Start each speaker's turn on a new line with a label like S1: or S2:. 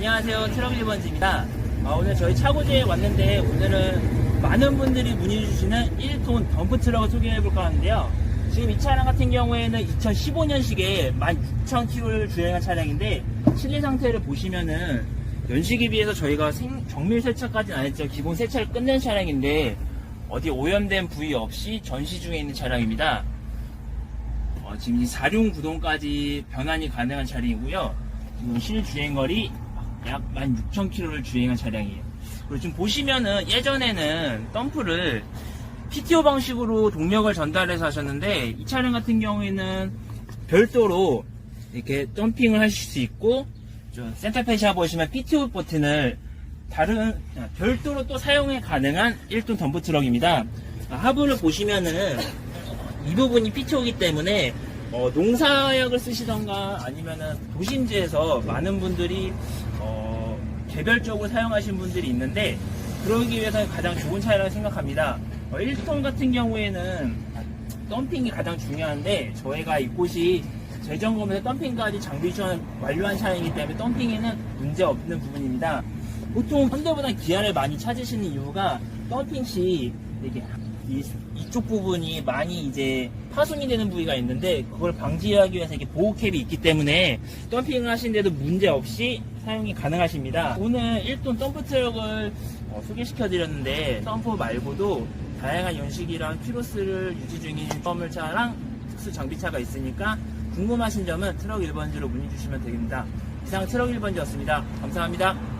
S1: 트럭 1번지입니다. 아, 오늘 저희 차고지에 왔는데 오늘은 많은 분들이 문의 주시는 1톤 덤프 트럭을 소개해 볼까 하는데요. 지금 이 차량 같은 경우에는 2015년식에 16,000km를 주행한 차량인데 실내 상태를 보시면은 연식에 비해서 저희가 생- 정밀 세차까지는 안 했죠. 기본 세차를 끝낸 차량인데 어디 오염된 부위 없이 전시 중에 있는 차량입니다. 어, 지금 이 사륜 구동까지 변환이 가능한 차량이고요. 지금 실주행거리 약 16,000km를 주행한 차량이에요. 그리고 지금 보시면은 예전에는 덤프를 PTO 방식으로 동력을 전달해서 하셨는데 이 차량 같은 경우에는 별도로 이렇게 점핑을 하실 수 있고 좀 센터페시아 보시면 PTO 버튼을 다른 아, 별도로 또 사용이 가능한 1톤 덤프 트럭입니다. 아, 하부를 보시면은 이 부분이 PTO이기 때문에 어, 농사약을 쓰시던가 아니면은 도심지에서 많은 분들이 어, 개별적으로 사용하신 분들이 있는데 그러기 위해서 가장 좋은 차이라고 생각합니다. 어, 1톤 같은 경우에는 덤핑이 가장 중요한데 저희가 이곳이 재점검에서 덤핑까지 장비 지원 완료한 차량이기 때문에 덤핑에는 문제 없는 부분입니다. 보통 현대보다 기아를 많이 찾으시는 이유가 덤핑 시 이게 이, 이쪽 부분이 많이 이제 파손이 되는 부위가 있는데 그걸 방지하기 위해서 이렇게 보호캡이 있기 때문에 덤핑을 하시는데도 문제 없이 사용이 가능하십니다. 오늘 1톤 덤프 트럭을 어, 소개시켜 드렸는데 덤프 말고도 다양한 연식이랑 키로수를 유지 중인 화물차랑 특수 장비차가 있으니까 궁금하신 점은 트럭 1번지로 문의 주시면 됩니다. 이상 트럭 1번지였습니다. 감사합니다.